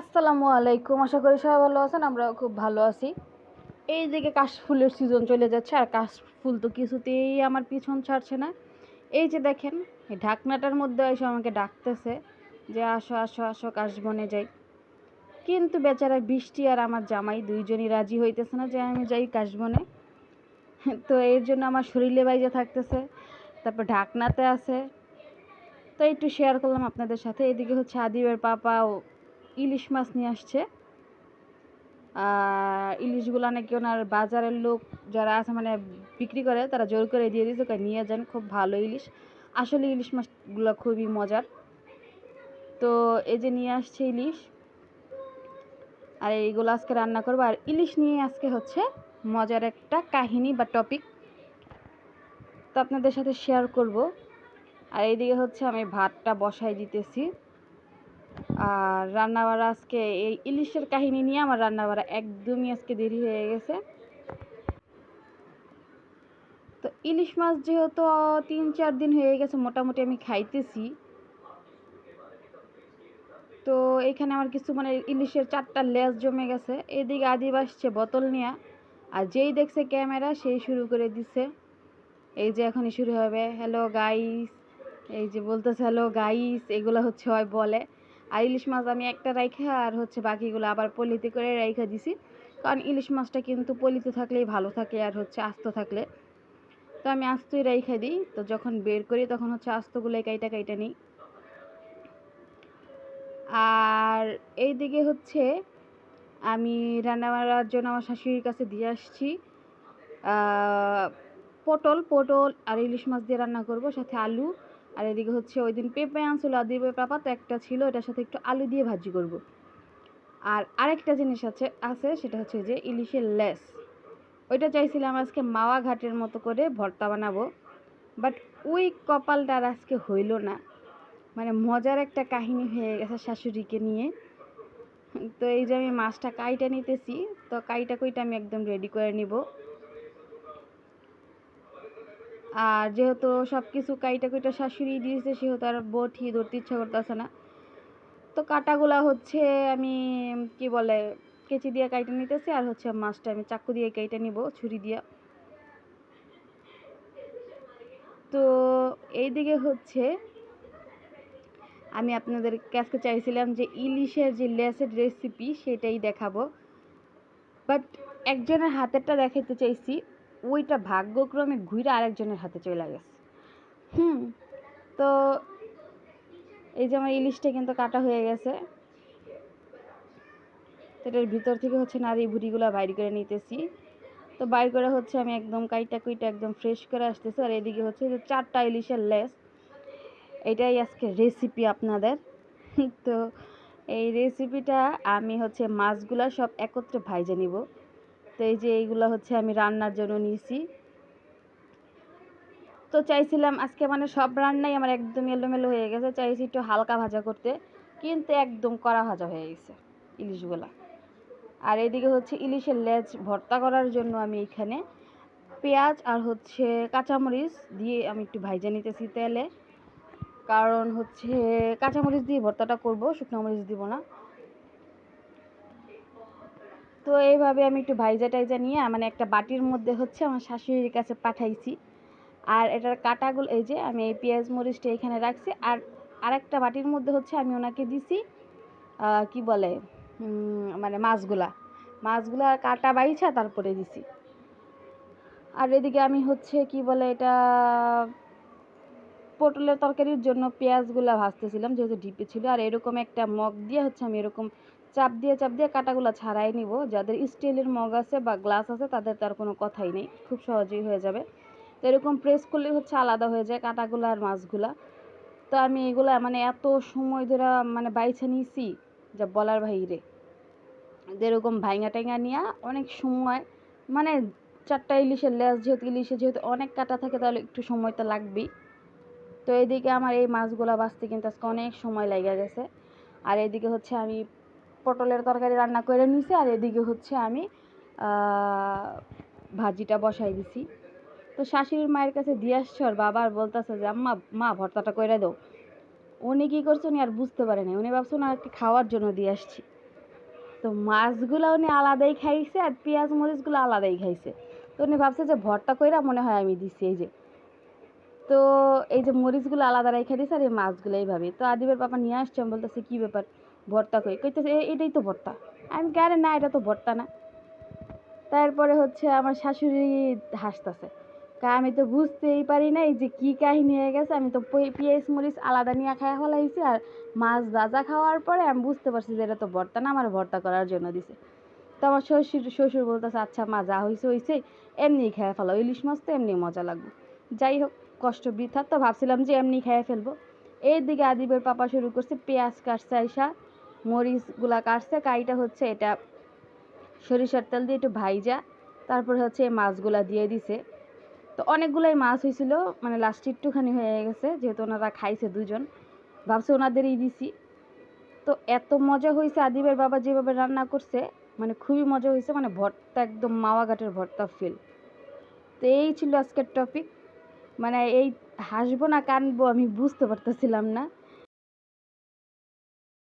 আসসালামু আলাইকুম। আশা করি সবাই ভালো আছেন, আমরাও খুব ভালো আছি। এই দিকে কাশফুলের সিজন চলে যাচ্ছে, আর কাশফুল তো কিছুতেই আমার পিছন ছাড়ছে না। এই যে দেখেন, এই ঢাকনাটার মধ্যে এসে আমাকে ডাকতেছে যে, আসো আসো আসো, কাশবনে যাই। কিন্তু বেচারা বৃষ্টি আর আমার জামাই দুইজনই রাজি হইতেছে না যে, আমি যাই কাশবনে। তো এর জন্য আমার শরীরে বাইজে থাকতেছে, তারপর ঢাকনাতে আছে। তো একটু শেয়ার করলাম আপনাদের সাথে। এদিকে হচ্ছে আদিবের পাপা ও ইলিশ মাছ নিয়ে আসছে। ইলিশগুলো নাকি ওনার বাজারের লোক যারা আছে মানে বিক্রি করে, তারা জোর করে দিয়ে দিয়েছে ওকে নিয়ে যান, খুব ভালো ইলিশ। আসলে ইলিশ মাছগুলো খুবই মজার। তো এই যে নিয়ে আসছে ইলিশ। আর এইগুলো আজকে রান্না করব। আর ইলিশ নিয়ে আজকে হচ্ছে মজার একটা কাহিনী বা টপিক তো আপনাদের সাথে শেয়ার করব। আর এইদিকে হচ্ছে আমি ভাতটা বসাই দিতেছি। আর রান্নাবাড়া আজকে এই ইলিশের কাহিনী নিয়ে আমার রান্নাবাড়া একদমই আজকে দেরি হয়ে গেছে। তো ইলিশ মাছ যেহেতু তিন, চার দিন হয়ে গেছে, মোটামুটি আমি খাইতেছি। তো এখানে আমার কিছু মানে ইলিশের চারটা লেজ জমে গেছে, এদিকে আদিব আসছে বোতল নিয়ে, আর যেই দেখছে ক্যামেরা সেই শুরু করে দিছে। এই যে এখনই শুরু হবে হ্যালো গাইস এই যে বলতেছে হ্যালো গাইস এগুলো হচ্ছে হয় বলে। আর ইলিশ মাছ আমি একটা রাইখা আর হচ্ছে বাকিগুলো আবার পলিতে করে রাইখা দিছি। কারণ ইলিশ মাছটা কিন্তু পলিতে থাকলেই ভালো থাকে আর হচ্ছে আস্ত থাকলে। তো আমি আস্তই রাইখা দিই। তো যখন বের করি তখন হচ্ছে আস্তগুলো কাইটা কাইটা নিই। আর এই দিকে হচ্ছে আমি রান্না বান্নার জন্য আমার শাশুড়ির কাছে দিয়ে আসছি। পটল পটল আর ইলিশ মাছ দিয়ে রান্না করব, সাথে আলু। আর এদিকে হচ্ছে ওই দিন পেঁপে আনছিল আদিবে পাপা তো একটা ছিল, এটার সাথে একটু আলু দিয়ে ভাজি করব। আর আরেকটা জিনিস আছে আছে, সেটা হচ্ছে যে ইলিশের লেস। ওইটা চাইছিলাম আজকে মাওয়া ঘাটের মতো করে ভর্তা বানাবো, বাট ওই কপালটা আর আজকে হইল না। মানে মজার একটা কাহিনী হয়ে গেছে শাশুড়িকে নিয়ে। তো এই যে আমি মাছটা কাইটা নিতেছি, তো কাইটা কইটা আমি একদম রেডি করে নিব। আর যেহেতু সব কিছু কাইটা কুইটা শাশুড়ি দিয়েছে, সেহেতু আর বটি ধরতে ইচ্ছা করতেছে না। তো কাটাগুলা হচ্ছে আমি, কি বলে, কেচি দিয়ে কাইটে নিতেছি আর হচ্ছে মাছটা আমি চাকু দিয়ে কেটে নিব, ছুরি দিয়ে। তো এইদিকে হচ্ছে আমি আপনাদের কাছে চাইছিলাম যে ইলিশের যে লেসের রেসিপি সেটাই দেখাবো। বাট একজনের হাতেরটা দেখাইতে চাইছি। ওইটা ভাগ্যক্রমে ঘুরে আরেকজনের হাতে চলে গেছে। হুম। তো এই যে আমার ইলিশটা কিন্তু কাটা হয়ে গেছে। এটার ভিতর থেকে হচ্ছে নারী ভুড়িগুলো বাইর করে নিতেছি। তো বাইর করে হচ্ছে আমি একদম কাইটা কুইটা একদম ফ্রেশ করে আসতেছি। আর এদিকে হচ্ছে যে চারটা ইলিশের লেস। এটাই আজকে রেসিপি আপনাদের। তো এই রেসিপিটা আমি হচ্ছে মাছগুলা সব একত্রে ভাইজে নিব। তো এই যে এইগুলো হচ্ছে আমি রান্নার জন্য নিয়েছি। তো চাইছিলাম আজকে মানে সব রান্নাই আমার একদম এলোমেলো হয়ে গেছে, চাইছি একটু হালকা ভাজা করতে, কিন্তু একদম কড়া ভাজা হয়ে গেছে ইলিশগুলা। আর এদিকে হচ্ছে ইলিশের লেজ ভর্তা করার জন্য আমি এখানে পেঁয়াজ আর হচ্ছে কাঁচামরিচ দিয়ে আমি একটু ভাইজা নিতেছি তেলে। কারণ হচ্ছে কাঁচামরিচ দিয়ে ভর্তাটা করব, শুকনো মরিচ দিব না। তো এইভাবে আমি একটু ভাইজা টাইজা নিয়ে মানে একটা বাটির মধ্যে হচ্ছে আমার শাশুড়ির কাছে পাঠাইছি। আর এটার কাটাগুলো, এই যে আমি এই পেঁয়াজ মরিচটা এখানে রাখছি। আর আরেকটা বাটির মধ্যে হচ্ছে আমি ওনাকে দিছি কি বলে মানে মাছগুলা। মাছগুলা কাটা বাইছা তারপরে দিছি। আর এদিকে আমি হচ্ছে কি বলে এটা, পটলের তরকারির জন্য পেঁয়াজগুলো ভাজতেছিলাম, যেহেতু ডিপে ছিল। আর এরকম একটা মগ দিয়ে হচ্ছে আমি এরকম চাপ দিয়ে চাপ দিয়ে কাটাগুলো ছাড়াই নিব। যাদের স্টিলের মগ আছে বা গ্লাস আছে, তাদের তার কোনো কথাই নেই। খুব সহজেই হয়ে যাবে। তো এরকম প্রেস করলে হচ্ছে আলাদা হয়ে যায় কাটাগুলো আর মাছগুলা। তো আমি এগুলো মানে এত সময় ধরে মানে বাইছে নিয়েছি যা বলার বাইরে যেরকম ভাইঙা টাইঙা নিয়ে অনেক সময় মানে চারটা ইলিশের লেস যেহেতু ইলিশে যেহেতু অনেক কাটা থাকে, তাহলে একটু সময় তো লাগবেই। তো এদিকে আমার এই মাছগুলো বাঁচতে কিন্তু আজকে অনেক সময় লেগে গেছে। আর এদিকে হচ্ছে আমি পটলের তরকারি রান্না করে নিছি, আর এদিকে হচ্ছে আমি ভাজিটা বসাই দিছি। তো শাশুড়ির মায়ের কাছে দিয়ে আসছে আর বাবার বলতেছে যে, আম্মা, মা ভর্তাটা করে দাও। উনি কী করছে উনি আর বুঝতে পারেনি উনি ভাবছেন আর কি খাওয়ার জন্য দিয়ে আসছি। তো মাছগুলো উনি আলাদাই খাইছে আর পেঁয়াজ মরিচগুলো আলাদাই খাইছে। তো উনি ভাবছে যে, ভর্তা কইরা মনে হয় আমি দিছি এই যে। তো এই যে মরিচগুলো আলাদা রেখে দিছে আর এই মাছগুলো এইভাবে। তো আদিবের বাবা নিয়ে আসছে, আমি বলতেছে, কী ব্যাপার? ভর্তা কই? কইতেছে, "এ- এটাই তো ভর্তা। আমি কে, আরে না, এটা তো ভর্তা না। তারপরে হচ্ছে আমার শাশুড়ি হাসতেছে। কা, আমি তো বুঝতেই পারি নাই যে কি কাহিনী হয়ে গেছে। আমি তো পেঁয়াজ, মরিচ আলাদা নিয়ে খাওয়া ফেলাইছি আর মাছ ভাজা খাওয়ার পরে আমি বুঝতে পারছি যে এটা তো ভর্তা না, আমার ভর্তা করার জন্য দিছে। তো আমার শ্বশুর শ্বশুর বলতেছে আচ্ছা মা, যা হয়েছে হয়েছে এমনি খেয়ে ফেলো। ইলিশ মাছ তো এমনি মজা লাগবে। যাই হোক, কষ্ট বৃথা। তো ভাবছিলাম যে এমনি খেয়ে ফেলব। এইদিকে আদিবের পাপা শুরু করছে পেঁয়াজ কাটছে আইসা। মরিচগুলা কাটছে, কাইটা হচ্ছে এটা সরিষার তেল দিয়ে একটু ভাইজা, তারপরে হচ্ছে এই মাছগুলা দিয়ে দিছে। তো অনেকগুলাই মাছ হয়েছিল মানে লাস্টে একটুখানি হয়ে গেছে, যেহেতু ওনারা খাইছে দুজন ভাবছে ওনাদেরই দিছি। তো এত মজা হয়েছে আদিবের বাবা যেভাবে রান্না করছে মানে খুবই মজা হয়েছে মানে ভর্তা একদম মাওয়া ঘাটের ভর্তা ফিল তো এই ছিল আজকের টপিক মানে এই হাসবো না কানবো আমি বুঝতে পারতেছিলাম না।